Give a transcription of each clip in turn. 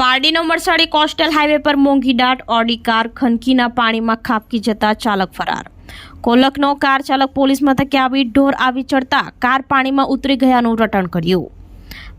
પારડીનો મરસાડી coastal highway પર મોંઘી દાટ, ઓડી કાર ખનકીના પાણીમાં ખાબકી જતા ચાલક ફરાર. કોલકનો કાર ચાલક પોલીસ મથકે આવી ઢોર આવી ચડતા કાર પાણીમાં ઉતરી ગયાનું રટણ કર્યું.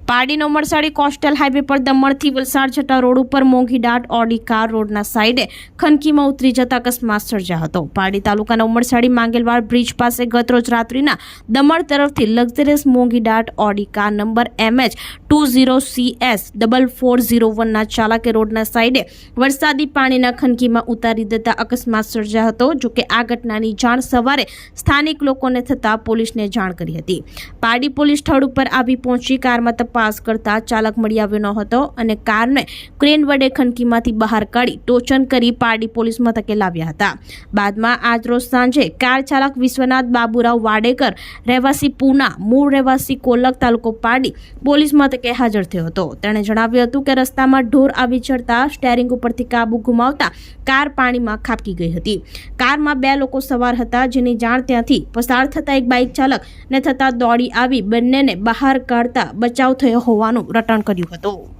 પારડીનો મરસાડી કોસ્ટલ હાઈવે પર દમણથી વલસાડ જતા રોડ ઉપર મોંઘી દાટ, ઓડી કાર રોડના સાઈડે ખનકીમાં ઉતરી જતા અકસ્માત સર્જાયો હતો. પારડી તાલુકાના ઉમરસાડી માંગેલવાડ બ્રિજ પાસે ગતરોજ રાત્રિના દમણ તરફથી લક્ઝરિયસ મોંઘી દાટ, Audi car number MH two zero C S double four zero વનના ચાલકે રોડના સાઈડે વરસાદી પાણીના ખનકીમાં ઉતારી દેતા અકસ્માત સર્જાયો હતો જોકે આ ઘટનાની જાણ સવારે સ્થાનિક લોકોને થતાં પોલીસને જાણ કરી હતી. પારડી પોલીસ સ્થળ ઉપર આવી પહોંચી કારમાં તપાસ કરતા ચાલક મળી આવ્યો ન હતો અને કારને ક્રેન વડે ખનકીમાંથી બહાર કાઢી ટોચન કરી પારડી પોલીસ મથકે લાવ્યા હતા. બાદમાં આજરોજ સાંજે કાર ચાલક વિશ્વનાથ બાબુરાવ વાડેકર રહેવાસી પૂના, મૂળ રહેવાસી કોલક તાલુકો પારડી પોલીસ મથકે હાજર થયો હતો. તેણે જણાવ્યું હતું કે રસ્તામાં ઢોર આવી ચડતા સ્ટેરિંગ ઉપરથી કાબુ ગુમાવતા કાર પાણીમાં ખાબકી ગઈ હતી. કારમાં બે લોકો સવાર હતા જેની જાણ ત્યાંથી પસાર થતા એક બાઇક ચાલક ને થતા દોડી આવી બંનેને બહાર કાઢતા બચાવ થયો હોવાનું રટણ કર્યું હતું.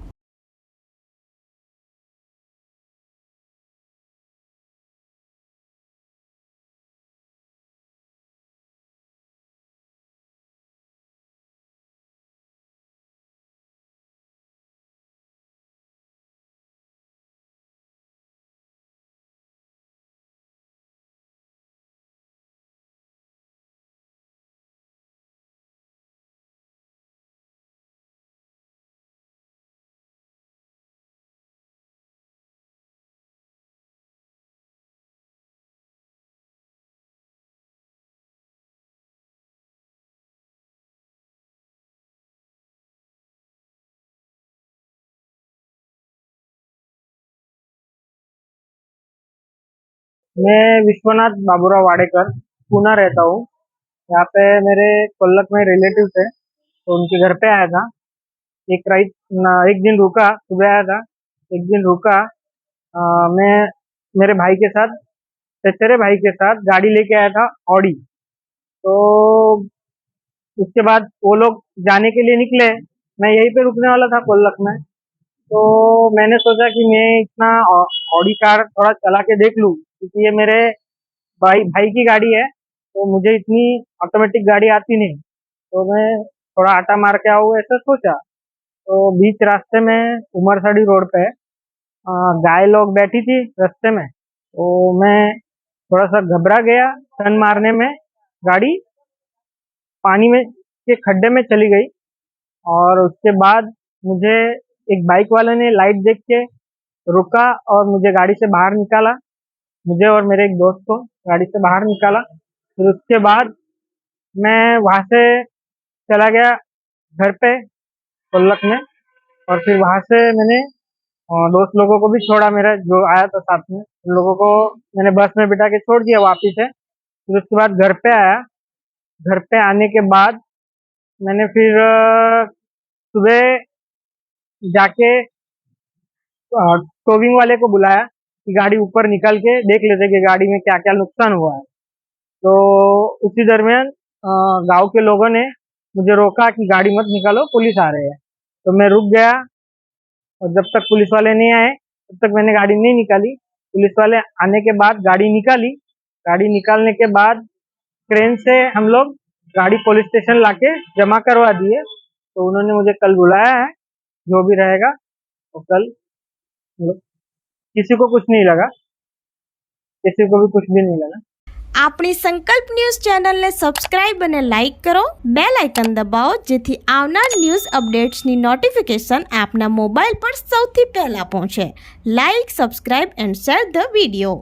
मैं विश्वनाथ बाबूराव वाडेकर पूना रहता हूँ। यहाँ पे मेरे कोल्लक में रिलेटिव थे तो उनके घर पे आया था। एक राइट एक दिन रुका सुबह आया था। एक दिन रुका अ, मैं मेरे भाई के साथ चचेरे भाई के साथ गाड़ी लेके आया था ऑडी तो उसके बाद वो लोग जाने के लिए निकले। मैं यहीं पे रुकने वाला था कोल्लक में। तो मैंने सोचा कि मैं इतना ऑडी कार थोड़ा चला के देख लूँ। क्योंकि ये मेरे भाई भाई की गाड़ी है तो मुझे इतनी ऑटोमेटिक गाड़ी आती नहीं। तो मैं थोड़ा आटा मार के आऊँ ऐसा सोचा। तो बीच रास्ते में उमरसाड़ी रोड पे गाय लोग बैठी थी रास्ते में। तो मैं थोड़ा सा घबरा गया टर्न मारने में। गाड़ी पानी में, के खड्डे में चली गई और उसके बाद मुझे एक बाइक वाले ने लाइट देख के रुका और मुझे गाड़ी से बाहर निकाला। मुझे और मेरे एक दोस्त को गाड़ी से बाहर निकाला। फिर उसके बाद मैं वहाँ से चला गया घर पे, कोल्लक में। और फिर वहाँ से मैंने दोस्त लोगों को भी छोड़ा मेरा, जो आया था साथ में। उन लोगों को मैंने बस में बिठा के छोड़ दिया वापिस है फिर उसके बाद घर पे आया। घर पे आने के बाद मैंने फिर सुबह जाके टोविंग वाले को बुलाया। कि गाड़ी ऊपर निकल के देख लेते कि गाड़ी में क्या क्या नुकसान हुआ है। तो उसी दरमियान गाँव के लोगों ने मुझे रोका कि गाड़ी मत निकालो, पुलिस आ रही है। तो मैं रुक गया और जब तक पुलिस वाले नहीं आए, तब तक मैंने गाड़ी नहीं निकाली। पुलिस वाले आने के बाद गाड़ी निकाली। गाड़ी निकालने के बाद ट्रेन से हम लोग गाड़ी पुलिस स्टेशन लाके जमा करवा दिए। तो उन्होंने मुझे कल बुलाया है, जो भी रहेगा तो कल किसी को कुछ नहीं लगा किसी को भी कुछ भी नहीं लगा આપણી સંકલ્પ ન્યૂઝ ચેનલને સબસ્ક્રાઇબ અને લાઇક કરો બે લાઇકન દબાવો જેથી આવનાર ન્યૂઝ અપડેટ્સની નોટિફિકેશન આપના મોબાઈલ પર સૌથી પહેલાં પહોંચે like subscribe and share the video